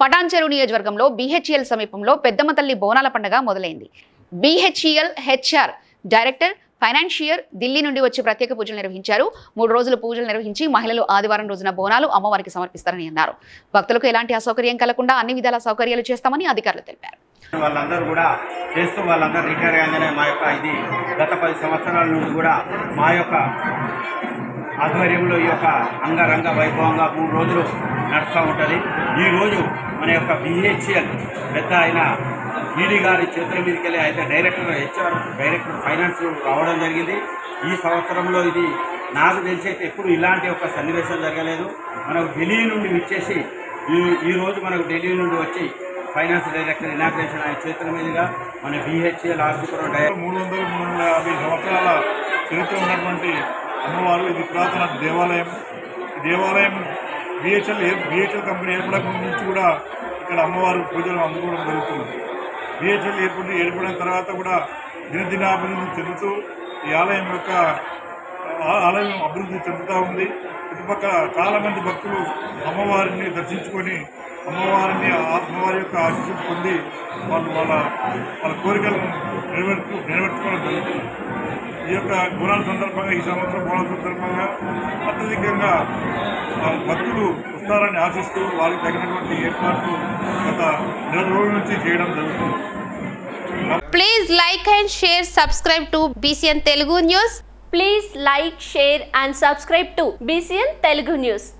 పటాన్చెరు నియోజకవర్గంలో బీహెచ్ఈఎల్ సమీపంలో పెద్దమతల్లి బోనాల పండుగ మొదలైంది. BHEL HR director financier Delhi నుండి వచ్చి ప్రత్యేక పూజలు నిర్వహించారు. మూడు రోజులు పూజలు నిర్వహించి మహిళలు ఆదివారం రోజున బోనాలు అమ్మవారికి సమర్పిస్తారని అన్నారు. భక్తులకు ఎలాంటి అసౌకర్యం కలగకుండా అన్ని విధాల సౌకర్యాలు చేస్తామని అధికారులు తెలిపారు. వాళ్ళందరూ కూడా చేస్తూ వాళ్ళందరూ రిటైర్ కాగానే మా యొక్క ఇది గత పది సంవత్సరాల నుండి కూడా మా యొక్క ఆధ్వర్యంలో ఈ యొక్క అంగరంగ వైభవంగా మూడు రోజులు నడుస్తూ ఉంటుంది. ఈరోజు మన యొక్క బిహెచ్ఎల్ పెద్ద ఆయన ఈడీ గారి చేతుల మీదకి వెళ్ళి అయితే డైరెక్టర్ హెచ్ఆర్ డైరెక్టర్ ఫైనాన్స్ రావడం జరిగింది. ఈ సంవత్సరంలో ఇది నాకు తెలిసి అయితే ఎప్పుడు ఇలాంటి ఒక సన్నివేశం జరగలేదు. మనకు ఢిల్లీ నుండి విచ్చేసి ఈ ఈరోజు మనకు ఢిల్లీ నుండి వచ్చి ఫైనాన్స్ డైరెక్టర్ ఇనాగ్రేషన్ ఆయన చేతుల మీదుగా మన బిహెచ్ఎల్ ఆర్సిపురం డైరెక్టర్ మూడు వందలు మూడు వందల యాభై సంవత్సరాల చరిత్ర ఉన్నటువంటి అమ్మవారు. ఇది పురాతన దేవాలయం. దేవాలయం బిహెచ్ఎల్ బిహెచ్ఎల్ కంపెనీ ఏర్పడక ముందు నుంచి కూడా ఇక్కడ అమ్మవారు పూజలు అందుకోవడం జరుగుతుంది. బిహెచ్ఎల్ ఏర్పడి ఏర్పడిన తర్వాత కూడా దినదినాభివృద్ధి చెందుతూ ఈ ఆలయం యొక్క ఆలయం అభివృద్ధి చెందుతూ ఉంది. చుట్టుపక్కల చాలామంది భక్తులు అమ్మవారిని దర్శించుకొని అమ్మవారిని అమ్మవారి యొక్క ఆశీస్సులు పొంది వాళ్ళు వాళ్ళ వాళ్ళ కోరికలను నెరవేర్చు నెరవేర్చుకోవడం జరుగుతుంది. ఈ యొక్క గుణాల సందర్భంగా ఈ సంవత్సరం గుణాల సందర్భంగా అత్యధికంగా భక్తులు వస్తారని ఆశిస్తూ వారికి తగినటువంటి ఏర్పాట్లు గత నెల రోజుల నుంచి చేయడం జరుగుతుంది Please like and share, subscribe to BCN Telugu News. Please like, share and subscribe to BCN Telugu News.